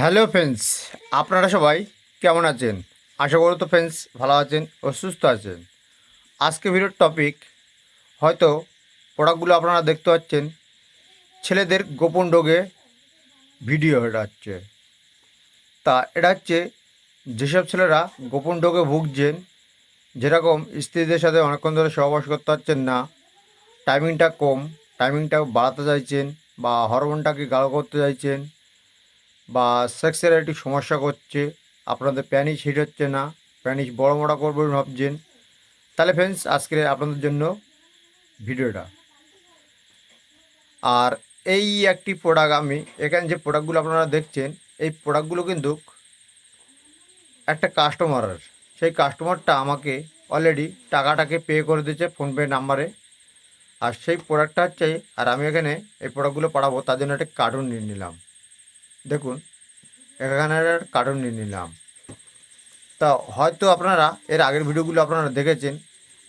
Hello friends, আপনারা সবাই কেমন আছেন? আশা করি তো ফ্রেন্ডস ভালো আছেন ও সুস্থ আছেন। আজকে ভিডিওর টপিক হয়তো প্রোডাক্টগুলো আপনারা দেখতে পাচ্ছেন, ছেলেদের গোপন রোগে ভিডিও এটা হচ্ছে। তা এটা হচ্ছে যেসব ছেলেরা গোপন রোগে ভুগছেন, যেরকম স্ত্রীদের সাথে অনেকক্ষণ ধরে সহবাস করতে পারছেন না টাইমিংটা কম টাইমিংটা বাড়াতে চাইছেন বা হরমোনটাকে গাঢ় করতে চাইছেন বা সেক্সের একটি সমস্যা করছে আপনাদের প্যানিস হিট হচ্ছে না প্যানিস বড় মোড়া করবেন ভাবছেন। তাহলে ফ্রেন্ডস আজকে আপনাদের জন্য ভিডিওটা। আর এই একটি প্রোডাক্ট আমি, এখানে যে প্রোডাক্টগুলো আপনারা দেখছেন, এই প্রোডাক্টগুলো কিন্তু একটা কাস্টমারের সেই কাস্টমারটা আমাকে অলরেডি টাকাটাকে পে করে দিয়েছে ফোনপে নাম্বারে আর সেই প্রোডাক্টটা হচ্ছে, আর আমি এখানে এই প্রোডাক্টগুলো পাঠাবো, তার জন্য একটা কার্টুন নিয়ে নিলাম। দেখুন একটা কার্টুন নিয়ে নিলাম। তা হয়তো আপনারা, এর আগের ভিডিওগুলো আপনারা দেখেছেন,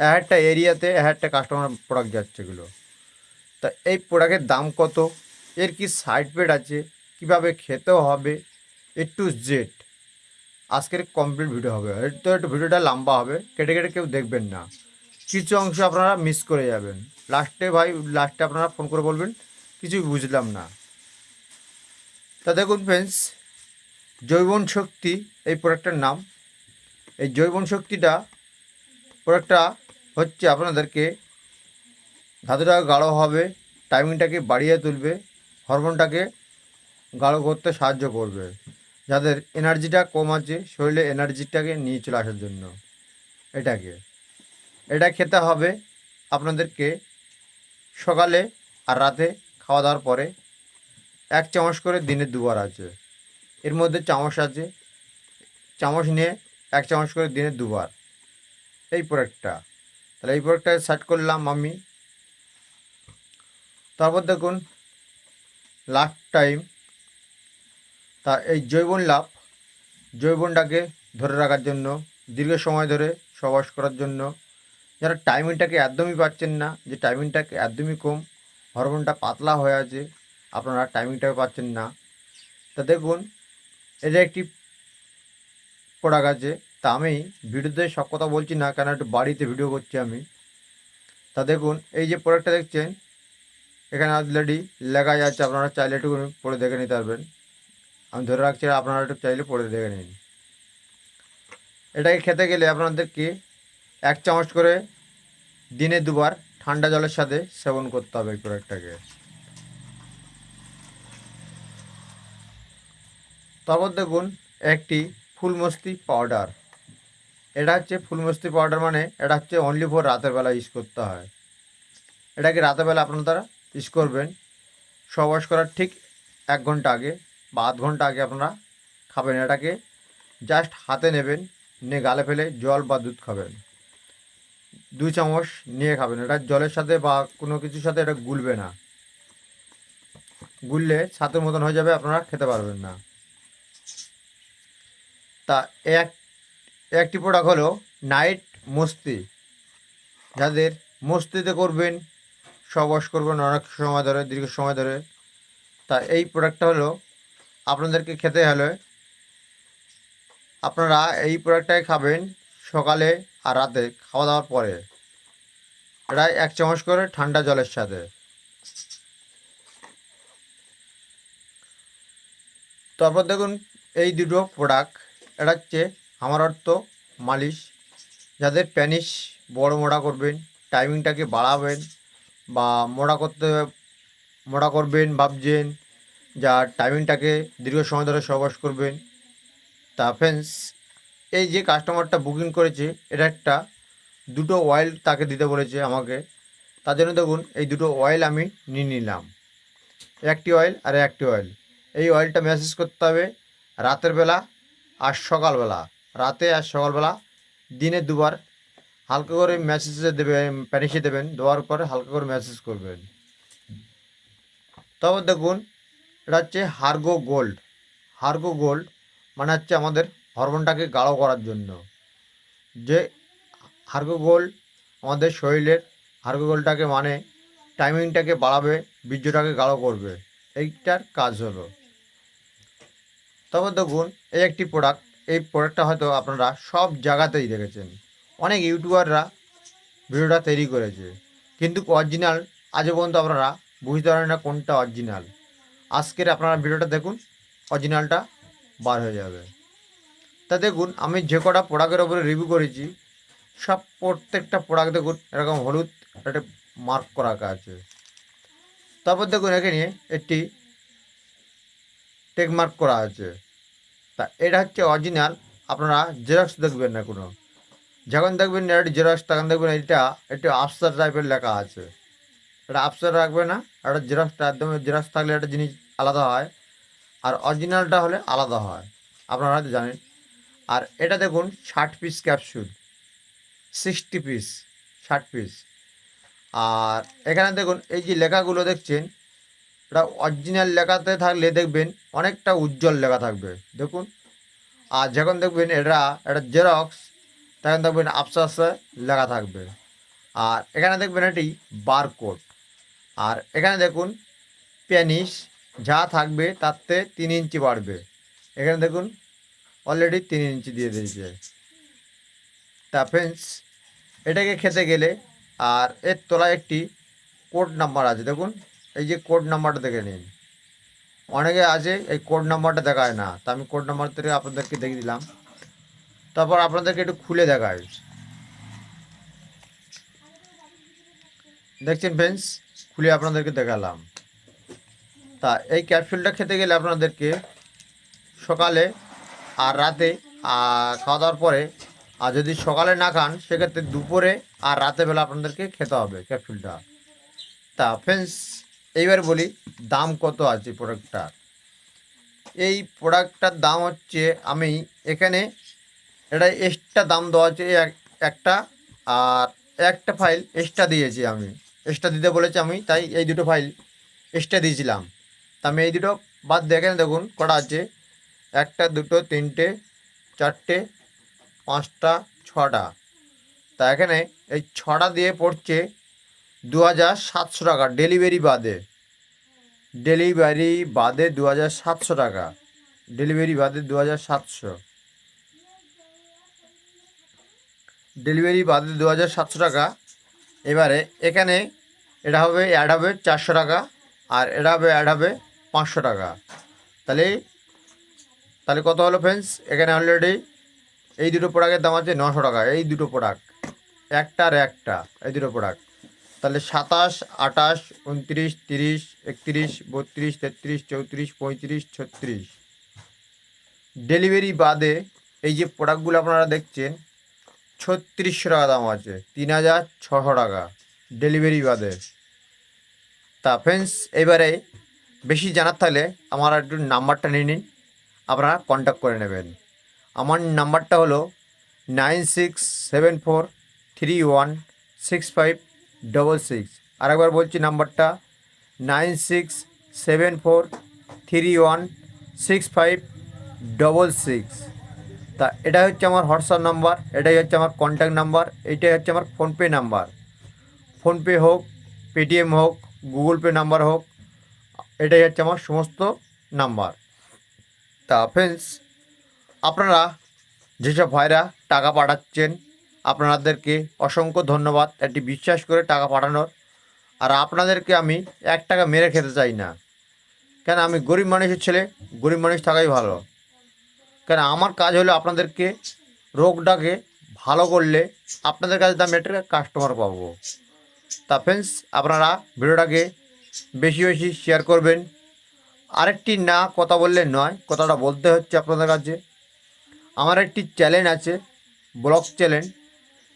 এক একটা এরিয়াতে এক একটা কাস্টমার প্রোডাক্ট যাচ্ছে এগুলো। তা এই প্রোডাক্টের দাম কত? এর কি সাইড পেড আছে? কীভাবে খেতেও হবে? এ টু জেড আজকের কমপ্লিট ভিডিও হবে। তো একটু ভিডিওটা লম্বা হবে, কেটে কেটে কেউ দেখবেন না। কিছু অংশ আপনারা মিস করে যাবেন। লাস্টে ভাই লাস্টে আপনারা ফোন করে বলবেন, কিছুই বুঝলাম না। তা দেখুন ফ্রেন্ডস জৈবন শক্তি, এই প্রোডাক্টটার নাম। এই জৈবন শক্তিটা প্রোডাক্টটা হচ্ছে আপনাদেরকে ধাতুটা গাঢ় হবে টাইমিংটাকে বাড়িয়ে তুলবে হরমোনটাকে গাঢ় করতে সাহায্য করবে, যাদের এনার্জিটা কম আছে, শরীরে এনার্জিটাকে নিয়ে চলে আসার জন্য। এটাকে। এটা খেতে হবে আপনাদেরকে সকালে আর রাতে খাওয়া দাওয়ার পরে। এক চামচ করে দিনে দুবার আছে। এর মধ্যে চামচ আছে। চামচ নিয়ে এক চামচ করে দিনে দুবার। এই প্রোডাক্টটা তাহলে এই প্রোডাক্টটা সেট করলাম আমি। তারপর দেখুন লাস্ট টাইম তা এই জৈবন লাভ, জৈবনটাকে ধরে রাখার জন্য, দীর্ঘ সময় ধরে সবাস করার জন্য, যারা টাইমিংটাকে একদমই পাচ্ছেন না, যে টাইমিংটাকে একদমই কম হরমোনটা পাতলা হয়ে আছে আপনারা টাইমিংটাকে পাচ্ছেন না। তা দেখুন এটা একটি প্রোডাক্ট আছে তা আমি ভিডিওতে সব কথা বলছি না কেন একটু বাড়িতে ভিডিও করছি আমি। তা দেখুন, এই যে প্রোডাক্টটা দেখছেন, এখানে অলরেডি লেখা যাচ্ছে আপনারা চাইলে একটু পড়ে দেখে নিতে পারবেন। আমি ধরে রাখছি, আপনারা একটু চাইলে পড়ে দেখে নিন। এটাকে খেতে গেলে আপনাদেরকে এক চামচ করে দিনে দুবার ঠান্ডা জলের সাথে সেবন করতে হবে এই প্রোডাক্টটাকে তারপর দেখুন, একটি ফুলমস্তি পাউডার এটা হচ্ছে ফুলমস্তি পাউডার মানে এটা হচ্ছে অনলি ফর রাতের বেলা ইউজ করতে হয়। এটাকে রাতের বেলা আপনারা ইউজ করবেন? সবাস করার ঠিক এক ঘণ্টা আগে বা আধ ঘণ্টা আগে আপনারা খাবেন এটাকে। জাস্ট হাতে নেবেন, নিয়ে গালে ফেলে জল বা দুধ খাবেন। দু চামচ নিয়ে খাবেন। এটা জলের সাথে বা কোনো কিছুর সাথে এটা গুলবে না। গুললে ছাতের মতন হয়ে যাবে, আপনারা খেতে পারবেন না। তা এক, একটি প্রোডাক্ট হলো নাইট মস্তি যাদের মস্তিতে করবেন, সবস করবেন অনেক সময় ধরে, দীর্ঘ সময় ধরে। তা এই প্রোডাক্টটা হলো, আপনাদেরকে খেতে হলে আপনারা এই প্রোডাক্টটাই খাবেন সকালে আর রাতে খাওয়া দাওয়ার পরে। এটা এক চামচ করে ঠান্ডা জলের সাথে। তারপর দেখুন, এই দুটো প্রোডাক্ট এটা হচ্ছে আমার অর্থ মালিশ। যাদের প্যানিস বড় মোড়া করবেন, টাইমিংটাকে বাড়াবেন বা মোড়া করতে, মোড়া করবেন ভাবছেন, যা টাইমিংটাকে দীর্ঘ সময় ধরে সহবাস করবেন। তা ফ্রেন্ডস এই যে কাস্টমারটা বুকিং করেছে, এটা একটা দুটো অয়েল তাকে দিতে বলেছে আমাকে। তার জন্য দেখুন, এই দুটো অয়েল আমি নিয়ে নিলাম। একটি অয়েল আর একটি অয়েল এই অয়েলটা মেসেজ করতে হবে রাতের বেলা আর সকালবেলা, রাতে আর সকালবেলা, দিনে দুবার হালকা করে ম্যাসেজে দেবেন প্যানিসে দেবেন, দেওয়ার পরে হালকা করে মেসেজ করবেন। তারপর দেখুন, এটা হচ্ছে হার্গো গোল্ড। হার্গো গোল্ড মানে হচ্ছে আমাদের হরমোনটাকে গাঢ় করার জন্য। যে হার্গো গোল্ড আমাদের শরীরের হার্গো গোল্ডটাকে মানে টাইমিংটাকে বাড়াবে, বীর্যটাকে গাঢ় করবে। এইটার কাজ হলো। তারপর দেখুন এই একটি প্রোডাক্ট এই প্রোডাক্টটা হয়তো আপনারা সব জায়গাতেই দেখেছেন। অনেক ইউটিউবাররা ভিডিওটা তৈরি করেছে। কিন্তু অরিজিনাল আজও পর্যন্ত আপনারা বুঝতে পারেন না কোনটা অরিজিনাল আজকের আপনারা ভিডিওটা দেখুন অরিজিনালটা বার হয়ে যাবে। তা দেখুন, আমি যে কটা প্রোডাক্টের ওপরে রিভিউ করেছি, সব প্রত্যেকটা প্রোডাক্ট দেখুন, এরকম হলুদ, একটা মার্ক করা আছে। তারপর দেখুন, এখানে একটি টেক মার্ক করা আছে। তা এটা হচ্ছে অরিজিনাল আপনারা জেরক্স দেখবেন না কোনো। যখন দেখবেন না এটা জেরক্স তখন দেখবেন এটা একটু আফসার টাইপের লেখা আছে। এটা আফসার রাখবে না একটা জেরক্সটা একদম জেরক্স থাকলে একটা জিনিস আলাদা হয়, আর অরিজিনালটা হলে আলাদা হয়, আপনারা হয়তো জানেন। আর এটা দেখুন, ষাট পিস ক্যাপসুল সিক্সটি পিস ষাট পিস আর এখানে দেখুন, এই যে লেখাগুলো দেখছেন এটা অরিজিনাল লেখাতে থাকলে দেখবেন অনেকটা উজ্জ্বল লেখা থাকবে। দেখুন। আর যখন দেখবেন এটা এটা জেরক্স তখন দেখবেন আফসা আফসা লেখা থাকবে। আর এখানে দেখবেন এটি বারকোড আর এখানে দেখুন প্যানিস যা থাকবে তাতে তিন ইঞ্চি বাড়বে। এখানে দেখুন অলরেডি তিন ইঞ্চি দিয়ে দিয়েছে। তা ফ্রেন্ডস এটাকে খেতে গেলে, আর এর তলায় একটি কোড নাম্বার আছে। দেখুন এই যে কোড নাম্বারটা দেখে নিন। অনেকে আছে, এই কোড নাম্বারটা দেখায় না। তা আমি কোড নাম্বার থেকে আপনাদেরকে দেখিয়ে দিলাম। তারপর আপনাদেরকে একটু খুলে দেখায় দেখছেন ফ্রেন্ডস খুলে আপনাদেরকে দেখালাম। তা এই ক্যাপসুলটা খেতে গেলে আপনাদেরকে সকালে আর রাতে আর খাওয়া দাওয়ার পরে আর যদি সকালে না খান, সেক্ষেত্রে দুপুরে আর রাতে বেলা আপনাদেরকে খেতে হবে ক্যাপসুলটা তা ফ্রেন্ডস এইবার বলি, দাম কত আছে প্রোডাক্টটার এই প্রোডাক্টটার দাম হচ্ছে, আমি এখানে এটা এক্সট্রা দাম দেওয়া আছে, এক- একটা, আর একটা ফাইল এক্সট্রা দিয়েছি আমি। এক্সট্রা দিতে বলেছি আমি, তাই এই দুটো ফাইল এক্সট্রা দিয়েছিলাম। তা আমি এই দুটো বাদ দেখেন দেখুন, কটা আছে। একটা, দুটো, তিনটে, চারটে, পাঁচটা, ছটা। তা এখানে এই ছটা দিয়ে পড়ছে দু হাজার সাতশো টাকা, ডেলিভারি বাদে। ডেলিভারি বাদে দু হাজার সাতশো টাকা, ডেলিভারি বাদে দু হাজার সাতশো। ডেলিভারি বাদে দু হাজার সাতশো টাকা, এবারে এখানে এটা হবে অ্যাড হবে চারশো টাকা, আর এটা হবে অ্যাড হবে পাঁচশো টাকা। তাহলে তাহলে কত হলো ফ্রেন্ডস এখানে অলরেডি এই দুটো প্রোডাক্টের দাম আছে নশো টাকা, এই দুটো প্রোডাক্ট একটা আর একটা, এই দুটো প্রোডাক্ট তাহলে সাতাশ, আঠাশ, উনত্রিশ, তিরিশ, একত্রিশ, বত্রিশ, তেত্রিশ, চৌত্রিশ, পঁয়ত্রিশ, ছত্রিশ। ডেলিভারি বাদে এই যে প্রোডাক্টগুলো আপনারা দেখছেন, ছত্রিশশো টাকা দাম আছে, তিন হাজার ছশো টাকা। ডেলিভারি বাদে। তা ফ্রেন্ডস এবারে বেশি জানার থাকলে আমার একটু নাম্বারটা নিয়ে নিন, আপনারা কন্ট্যাক্ট করে নেবেন। আমার নাম্বারটা হলো nine six seven four three one six five double six আর একবার বলছি নাম্বারটা nine six seven four three one six five double six তা এটা হচ্ছে আমার হোয়াটসঅ্যাপ নাম্বার, এটাই হচ্ছে আমার কন্ট্যাক্ট নাম্বার এইটাই হচ্ছে আমার ফোনপে নাম্বার। ফোনপে হোক, পেটিএম হোক, গুগল পে নাম্বার হোক, এটাই হচ্ছে আমার সমস্ত নাম্বার। তা ফ্রেন্ডস আপনারা যেসব ভাইরা টাকা পাঠাচ্ছেন আপনাদেরকে অসংখ্য ধন্যবাদ। একটি বিশ্বাস করে টাকা পাঠানোর। আর আপনাদেরকে আমি এক টাকা মেরে খেতে চাই না। কেন আমি গরিব মানুষের ছেলে, গরিব মানুষ থাকাই ভালো। কেন আমার কাজ হলো আপনাদেরকে রোগটাকে ভালো করলে আপনাদের কাছে দাম একটা কাস্টমার পাবো। তা ফ্রেন্ডস আপনারা ভিডিওটাকে বেশি বেশি শেয়ার করবেন। আরেকটি না কথা বললে নয়, কথাটা বলতে হচ্ছে আপনাদের কাছে। আমার একটি চ্যানেল আছে ব্লগ চ্যানেল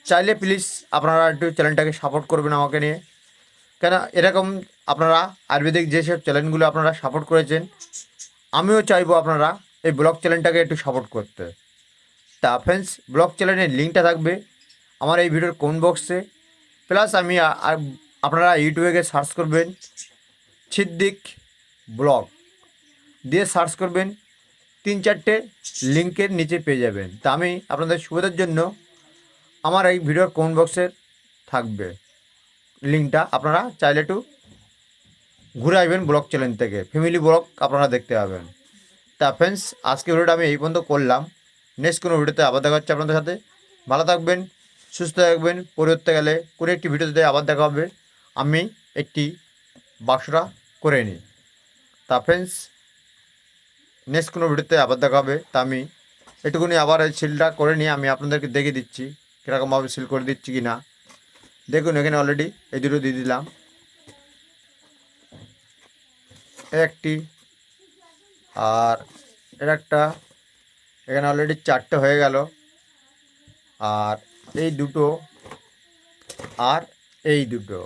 চাইলে প্লিজ আপনারা একটু চ্যানেলটাকে সাপোর্ট করবেন আমাকে নিয়ে। কেন, এরকম আপনারা আয়ুর্বেদিক যেসব চ্যানেলগুলো আপনারা সাপোর্ট করেছেন, আমিও চাইব আপনারা এই ব্লগ চ্যানেলটাকে একটু সাপোর্ট করতে। তা ফ্রেন্ডস ব্লগ চ্যানেলের লিঙ্কটা থাকবে আমার এই ভিডিওর কোন বক্সে প্লাস আমি আপনারা ইউটিউবে গিয়ে সার্চ করবেন ছিদ্দিক ব্লগ দিয়ে সার্চ করবেন, তিন চারটে লিঙ্কের নিচে পেয়ে যাবেন। তা আমি আপনাদের সুবিধার জন্য আমার এই ভিডিওর কোন বক্সে থাকবে। লিঙ্কটা আপনারা চাইলে একটু ঘুরে আসবেন ব্লগ চ্যানেল থেকে। ফ্যামিলি ব্লগ আপনারা দেখতে পাবেন। তা ফ্রেন্ডস আজকে ভিডিওটা আমি এই পর্যন্ত করলাম। নেক্সট কোনো ভিডিওতে আবার দেখা হচ্ছে আপনাদের সাথে। ভালো থাকবেন, সুস্থ থাকবেন। পরিবর্তে গেলে কোনো একটি ভিডিওতে আবার দেখা হবে। আমি একটি বাক্সটা করে নিই। তা ফ্রেন্ডস নেক্সট কোনো ভিডিওতে আবার দেখা হবে। তা আমি এটুকুনি আবার এই সিলটা করে নিয়ে আমি আপনাদেরকে দেখিয়ে দিচ্ছি। কীরকমভাবে সিল করে দিচ্ছি কি না দেখুন, এখানে অলরেডি এই দুটো দিয়ে দিলাম। একটি আর এর একটা, এখানে অলরেডি চারটে হয়ে গেল। আর এই দুটো আর এই দুটো।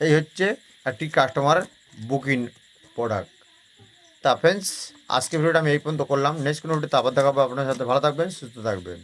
এই হচ্ছে একটি কাস্টমার বুকিং প্রোডাক্ট তা ফ্রেন্ডস আজকে ভিডিওটা আমি এই পর্যন্ত করলাম। নেক্সট কোনো ভিডিওতে আবার দেখাবো। আপনার সাথে ভালো থাকবেন, সুস্থ থাকবেন।